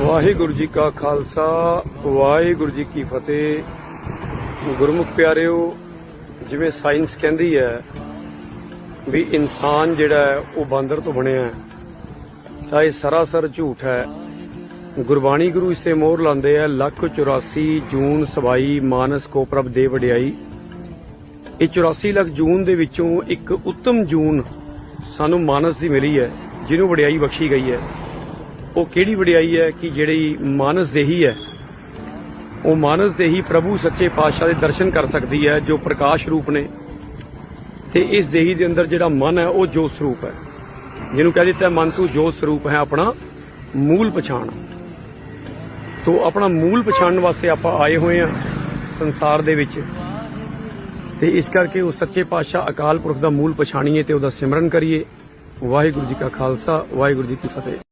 ਵਾਹਿਗੁਰੂ ਜੀ ਕਾ ਖਾਲਸਾ, ਵਾਹਿਗੁਰੂ ਜੀ ਕੀ ਫਤਿਹ। ਗੁਰਮੁਖ ਪਿਆਰਿਓ, ਜਿਵੇਂ ਸਾਇੰਸ ਕਹਿੰਦੀ ਹੈ ਵੀ ਇਨਸਾਨ ਜਿਹੜਾ ਹੈ, ਉਹ ਬਾਂਦਰ ਤੋਂ ਬਣਿਆ ਹੈ। ਤਾਂ ਇਹ ਸਰਾਸਰ ਝੂਠ ਹੈ। ਗੁਰਬਾਣੀ ਗੁਰੂ ਇਸੇ ਮੋਹਰ ਲਾਉਂਦੇ ਆ, ਲੱਖ 84 ਜੂਨ ਸਵਾਈ ਮਾਨਸ ਕੋ ਪ੍ਰਭ ਦੇ ਵਡਿਆਈ। ਇਹ 84 ਲੱਖ ਜੂਨ ਦੇ ਵਿੱਚੋਂ ਇੱਕ ਉੱਤਮ ਜੂਨ ਸਾਨੂੰ ਮਾਨਸ ਦੀ ਮਿਲੀ ਹੈ, ਜਿਹਨੂੰ ਵਡਿਆਈ ਬਖਸ਼ੀ ਗਈ ਹੈ। ਉਹ ਕਿਹੜੀ ਵਡਿਆਈ ਹੈ ਕਿ ਜਿਹੜੀ ਮਾਨਸ ਦੇਹੀ ਹੈ? ਉਹ ਮਾਨਸ ਦੇਹੀ ਪ੍ਰਭੂ ਸੱਚੇ ਪਾਤਸ਼ਾਹ ਦੇ ਦਰਸ਼ਨ ਕਰ ਸਕਦੀ ਹੈ ਜੋ ਪ੍ਰਕਾਸ਼ ਰੂਪ ਨੇ। ਤੇ ਇਸ ਦੇਹੀ ਦੇ ਅੰਦਰ ਜਿਹੜਾ ਮਨ ਹੈ ਉਹ ਜੋਤ ਸਰੂਪ ਹੈ। ਜਿਹਨੂੰ ਕਹਿ ਦਿੱਤਾ ਹੈ, ਮਨ ਤੂੰ ਜੋਤ ਸਰੂਪ ਹੈ ਆਪਣਾ ਮੂਲ ਪਛਾਣ। ਤੋਂ ਆਪਣਾ ਮੂਲ ਪਛਾਣਨ ਵਾਸਤੇ ਆਪਾਂ ਆਏ ਹੋਏ ਹਾਂ ਸੰਸਾਰ ਦੇ ਵਿੱਚ। ਤੇ ਇਸ ਕਰਕੇ ਉਹ ਸੱਚੇ ਪਾਤਸ਼ਾਹ ਅਕਾਲ ਪੁਰਖ ਦਾ ਮੂਲ ਪਛਾਣੀਏ ਤੇ ਉਹਦਾ ਸਿਮਰਨ ਕਰੀਏ। ਵਾਹਿਗੁਰੂ ਜੀ ਕਾ ਖਾਲਸਾ ਵਾਹਿਗੁਰੂ ਜੀ ਕੀ ਫਤਿਹ।